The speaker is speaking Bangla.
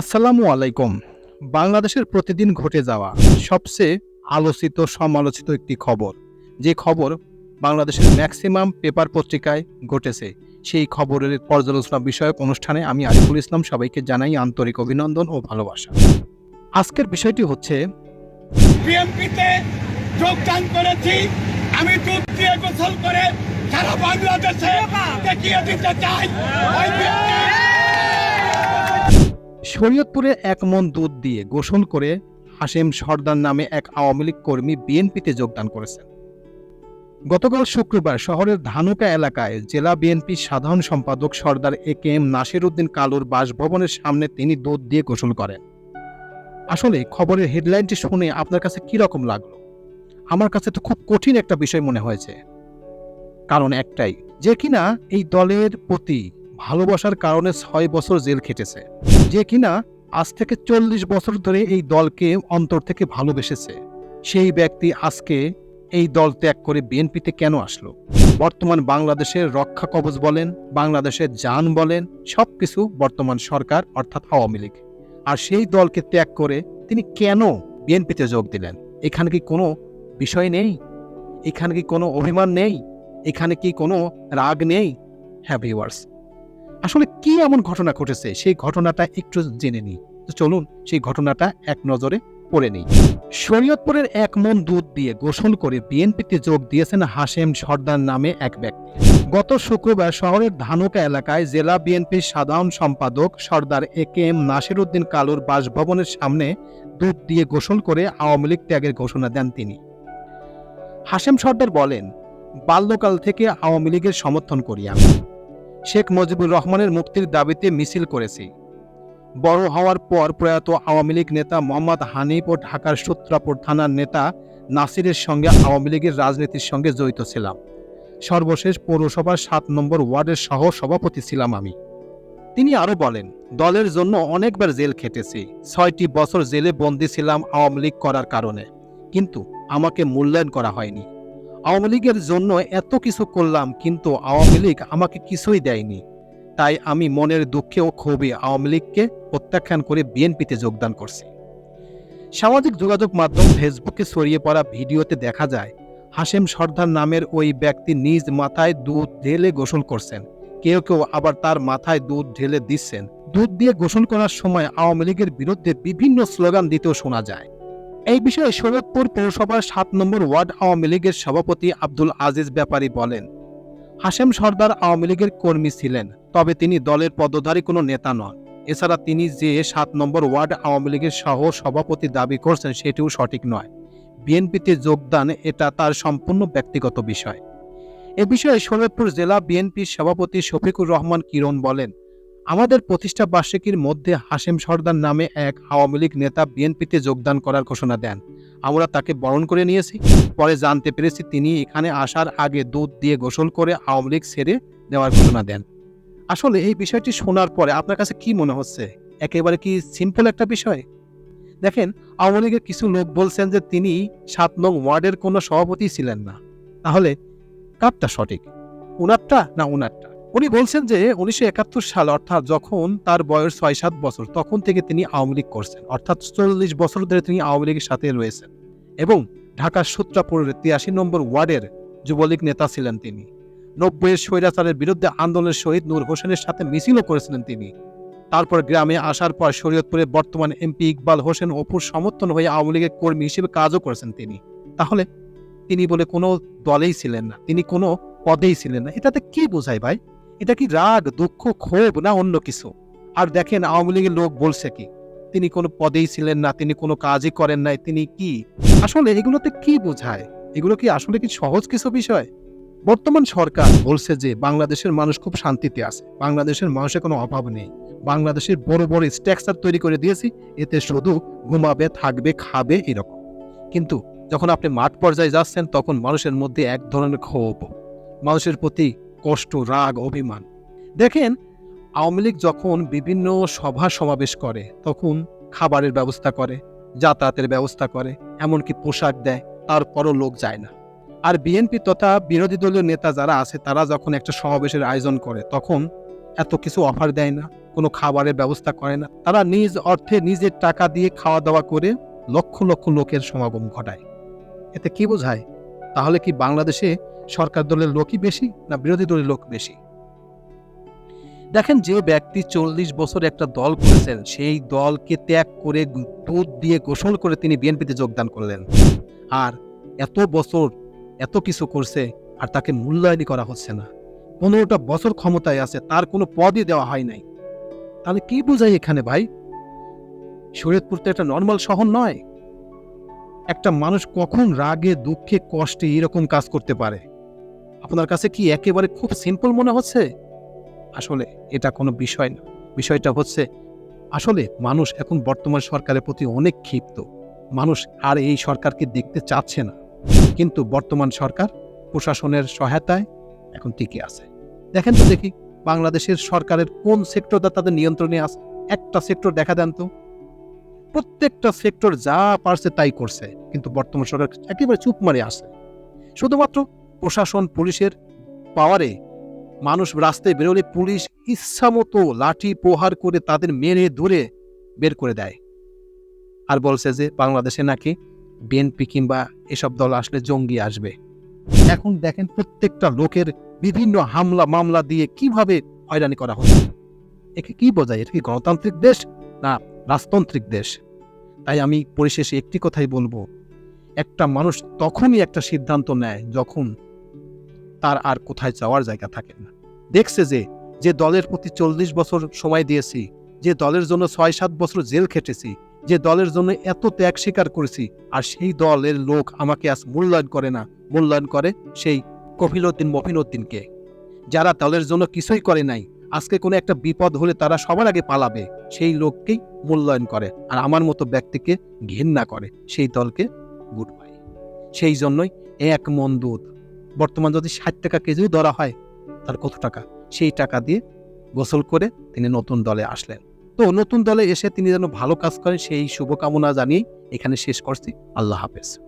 আসসালামু আলাইকুম। বাংলাদেশের প্রতিদিন ঘটে যাওয়া সবচেয়ে আলোচিত সমালোচিত একটি খবর। যে খবর বাংলাদেশের ম্যাক্সিমাম পেপার পত্রিকায় ঘটেছে, সেই খবরের পর্যালোচনা বিষয়ক অনুষ্ঠানে আমি আরিফুল ইসলাম সবাইকে জানাই আন্তরিক অভিনন্দন ও ভালোবাসা। আজকের বিষয়টি হচ্ছে বিএনপিতে যোগদান করেছি, আমি করে সারা বাংলাদেশে দেখিয়ে দিতে চাই। শরীয়তপুরে এক মন দুধ দিয়ে গোসল করে হাশেম সর্দার নামে এক আওয়ামী লীগ কর্মী বিএনপিতে যোগদান করেছেন। গতকাল শুক্রবার শহরের ধানুকা এলাকায় জেলা বিএনপির সাধারণ সম্পাদক Sardar A K M Nasir Uddin কালুর বাসভবনের সামনে তিনি দুধ দিয়ে গোসল করেন। আসলে খবরের হেডলাইনটি শুনে আপনার কাছে কি রকম লাগল? আমার কাছে তো খুব কঠিন একটা বিষয় মনে হয়েছে। কারণ একটাই, যে কিনা এই দলের প্রতি ভালোবাসার কারণে ছয় বছর জেল খেটেছে, যে কিনা আজ থেকে চল্লিশ বছর ধরে এই দলকে অন্তর থেকে ভালোবেসেছে। সেই ব্যক্তি আজকে এই দল ত্যাগ করে বিএনপিতে কেন আসলো? বর্তমান বাংলাদেশের রক্ষা কবচ বলেন, বাংলাদেশের যান বলেন, সবকিছু বর্তমান সরকার অর্থাৎ আওয়ামী লীগ। আর সেই দলকে ত্যাগ করে তিনি কেন বিএনপিতে যোগ দিলেন? এখানে কি কোনো বিষয় নেই? এখানে কি কোনো অভিমান নেই? এখানে কি কোনো রাগ নেই? হ্যাঁ ভিউয়ার্স আসলে কি এমন ঘটনা ঘটেছে? সেই ঘটনাটা একটু জেনে নিই। তো চলুন, সেই ঘটনাটা এক নজরে পড়ে নিই। শরীয়তপুরের এক মন দুধ দিয়ে গোসল করে বিএনপিতে যোগ দিয়েছেন হাশেম সর্দার নামে এক ব্যক্তি। গত শুক্রবার শহরের ধানুকা এলাকায় জেলা বিএনপির সাধারণ সম্পাদক Sardar A K M Nasir Uddin কালুর বাসভবনের সামনে দুধ দিয়ে গোসল করে আওয়ামী লীগ ত্যাগের ঘোষণা দেন তিনি। হাশেম সর্দার বলেন, বাল্যকাল থেকে আওয়ামী লীগের সমর্থন করি আমি। শেখ মুজিবুর রহমানের মুক্তির দাবিতে মিছিল করেছি। বড় হওয়ার পর প্রয়াত আওয়ামী লীগ নেতা মোহাম্মদ হানিফ ও ঢাকার সূত্রাপুর থানার নেতা নাসিরের সঙ্গে আওয়ামী লীগের রাজনীতির সঙ্গে জড়িত ছিলাম। সর্বশেষ পৌরসভার সাত নম্বর ওয়ার্ডের সহ সভাপতি ছিলাম আমি। তিনি আরও বলেন, দলের জন্য অনেকবার জেল খেটেছি। ছয়টি বছর জেলে বন্দী ছিলাম আওয়ামী লীগ করার কারণে। কিন্তু আমাকে মূল্যায়ন করা হয়নি। আওয়ামী লীগের জন্য এত কিছু করলাম, কিন্তু আওয়ামী লীগ আমাকে কিছুই দেয়নি। তাই আমি মনের দুঃখে ও ক্ষোভে আওয়ামী লীগকে প্রত্যাখ্যান করে বিএনপিতে যোগদান করছি। সামাজিক যোগাযোগ মাধ্যম ফেসবুকে ছড়িয়ে পড়া ভিডিওতে দেখা যায়, হাশেম সর্দার নামের ওই ব্যক্তি নিজ মাথায় দুধ ঢেলে গোসল করছেন। কেউ কেউ আবার তার মাথায় দুধ ঢেলে দিচ্ছেন। দুধ দিয়ে গোসল করার সময় আওয়ামী লীগের বিরুদ্ধে বিভিন্ন স্লোগান দিতেও শোনা যায়। এই বিষয়ে শরীয়তপুর পৌরসভার সাত নম্বর ওয়ার্ড আওয়ামী লীগের সভাপতি আব্দুল আজিজ ব্যাপারী বলেন, হাশেম সর্দার আওয়ামী লীগের কর্মী ছিলেন, তবে তিনি দলের পদধারী কোনো নেতা নন। এছাড়া তিনি যে সাত নম্বর ওয়ার্ড আওয়ামী লীগের সহ সভাপতি দাবি করছেন সেটিও সঠিক নয়। বিএনপিতে যোগদান, এটা তার সম্পূর্ণ ব্যক্তিগত বিষয়। এ বিষয়ে শরীয়তপুর জেলা বিএনপির সভাপতি শফিকুর রহমান কিরণ বলেন আমাদের প্রতিষ্ঠা বার্ষিকীর মধ্যে হাশেম সর্দার নামে এক আওয়ামী লীগ নেতা বিএনপিতে যোগদান করার ঘোষণা দেন। আমরা তাকে বরণ করে নিয়েছি। পরে জানতে পেরেছি তিনি এখানে আসার আগে দুধ দিয়ে গোসল করে আওয়ামী লীগ ছেড়ে দেওয়ার ঘোষণা দেন। আসলে এই বিষয়টি শোনার পরে আপনার কাছে কি মনে হচ্ছে? একেবারে কি সিম্পল একটা বিষয়? দেখেন, আওয়ামী লীগের কিছু লোক বলছেন যে তিনি সাত নং ওয়ার্ডের কোনো সভাপতি ছিলেন না। তাহলে কারটা সঠিক? উনারটা না উনারটা? উনি বলছেন যে উনিশশো একাত্তর সাল, অর্থাৎ যখন তার বয়স ছয় সাত বছর, তখন থেকে তিনি আওয়ামী লীগ করছেন। অর্থাৎ চল্লিশ বছর ধরে তিনি আওয়ামী লীগের সাথে রয়েছেন। এবং ঢাকার সূত্রাপুরের তিয়াশি নম্বর ওয়ার্ডের যুবলীগ নেতা ছিলেন তিনি। নব্বইয়ের স্বৈরাচারের বিরুদ্ধে আন্দোলনের শহীদ নূর হোসেনের সাথে মিছিলও করেছিলেন তিনি। তারপর গ্রামে আসার পর শরীয়তপুরে বর্তমান এমপি ইকবাল হোসেন অপুর সমর্থন হয়ে আওয়ামী লীগের কর্মী হিসেবে কাজও করেছেন তিনি। তাহলে তিনি বলে কোনো দলেই ছিলেন না। তিনি কোনো পদেই ছিলেন না। এটাতে কি বোঝায় ভাই? এটা কি রাগ, দুঃখ, ক্ষোভ না অন্য কিছু? আর দেখেন, আওয়ামী লীগের লোক বলছে কি, তিনি কোনো পদেই ছিলেন না, তিনি কোনো কাজই করেন নাই, তিনি কি? আসলে এগুলোতে কি বোঝায়? এগুলো কি আসলে কি সহজ কিছু বিষয়? বর্তমান সরকার বলছে যে, বাংলাদেশের মানুষ খুব শান্তিতে আছে, বাংলাদেশের মানুষের কোনো অভাব নেই। বাংলাদেশের বড় বড় স্ট্রাকচার তৈরি করে দিয়েছি, এতে শুধু ঘুমাবে, থাকবে, খাবে এরকম। কিন্তু যখন আপনি মাঠ পর্যায়ে যাচ্ছেন, তখন মানুষের মধ্যে এক ধরনের ক্ষোভ, মানুষের প্রতি কষ্ট, রাগ, অভিমান। দেখেন, আওয়ামী লীগ যখন বিভিন্ন সভা সমাবেশ করে, তখন খাবারের ব্যবস্থা করে, যাতায়াতের ব্যবস্থা করে, এমনকি পোশাক দেয়, তারপরও লোক যায় না। আর বিএনপি তথা বিরোধী দলীয় নেতা যারা আছে, তারা যখন একটা সমাবেশের আয়োজন করে, তখন এত কিছু অফার দেয় না, কোনো খাবারের ব্যবস্থা করে না। তারা নিজ অর্থে নিজের টাকা দিয়ে খাওয়া দাওয়া করে লক্ষ লক্ষ লোকের সমাগম ঘটায়। এতে কি বোঝায়? তাহলে কি বাংলাদেশে সরকার দলের লোকই বেশি না বিরোধী দলের লোক বেশি? দেখেন যে ব্যক্তি চল্লিশ বছর একটা দল করেছেন, সেই দলকে ত্যাগ করে দুধ দিয়ে গোসল করে তিনি বিএনপিতে যোগদান করলেন। আর এত বছর এত কিছু করছে আর তাকে মূল্যায়নই করা হচ্ছে না। পনেরোটা বছর ক্ষমতায় আছে, তার কোনো পদই দেওয়া হয় নাই। তাহলে কি বোঝাই এখানে ভাই? শরীয়তপুর তো একটা নর্মাল শহর নয়। একটা মানুষ কখন রাগে, দুঃখে, কষ্টে এরকম কাজ করতে পারে? আপনার কাছে কি একেবারে খুব সিম্পল মনে হচ্ছে? আসলে এটা কোনো বিষয় না। বিষয়টা হচ্ছে, আসলে মানুষ এখন বর্তমান সরকারের প্রতি অনেক ক্ষিপ্ত। মানুষ আর এই সরকারকে দেখতে চাচ্ছে না। কিন্তু বর্তমান সরকার প্রশাসনের সহায়তায় এখন টিকে আছে। দেখেন তো দেখি, বাংলাদেশের সরকারের কোন সেক্টরটা তাদের নিয়ন্ত্রণে আছে? একটা সেক্টর দেখা দেন তো। প্রত্যেকটা সেক্টর যা পারছে তাই করছে, কিন্তু বর্তমান সরকার একেবারে চুপ মারে আসে শুধুমাত্র প্রশাসন পুলিশের পাওয়ারে মানুষ রাস্তায় বেরোলে পুলিশ ইচ্ছামতো লাঠি প্রহার করে তাদের মেরে ধরে বের করে দেয়। আর বলছে যে বাংলাদেশে নাকি বিএনপি কিংবা এসব দল আসলে জঙ্গি আসবে। এখন দেখেন প্রত্যেকটা লোকের বিভিন্ন হামলা মামলা দিয়ে কীভাবে হয়রানি করা হচ্ছে। একে কি বোঝায়? এটা কি গণতান্ত্রিক দেশ না রাজতান্ত্রিক দেশ? তাই আমি পরিশেষে একটি কথাই বলব। একটা মানুষ তখনই একটা সিদ্ধান্ত নেয় যখন তার আর কোথায় যাওয়ার জায়গা থাকে না। দেখছে যে যে দলের প্রতি চল্লিশ বছর সময় দিয়েছি, যে দলের জন্য ছয় সাত বছর জেল খেটেছি, যে দলের জন্য এত ত্যাগ স্বীকার করেছি, আর সেই দলের লোক আমাকে আজ মূল্যায়ন করে না। মূল্যায়ন করে সেই কফিলউদ্দিন মফিনউদ্দিনকে। যারা দলের জন্য কিছুই করে নাই, আজকে কোনো একটা বিপদ হলে তারা সবার আগে পালাবে। সেই লোককেই মূল্যায়ন করে আর আমার মতো ব্যক্তিকে ঘৃণা করে। সেই দলকে গুড বাই। সেই জন্যই এক মন দুধ। বর্তমান যদি ষাট টাকা কেজিও ধরা হয়, তার কত টাকা? সেই টাকা দিয়ে গোসল করে তিনি নতুন দলে আসলেন। তো নতুন দলে এসে তিনি যেন ভালো কাজ করেন, সেই শুভকামনা জানিয়ে এখানে শেষ করছি। আল্লাহ হাফেজ।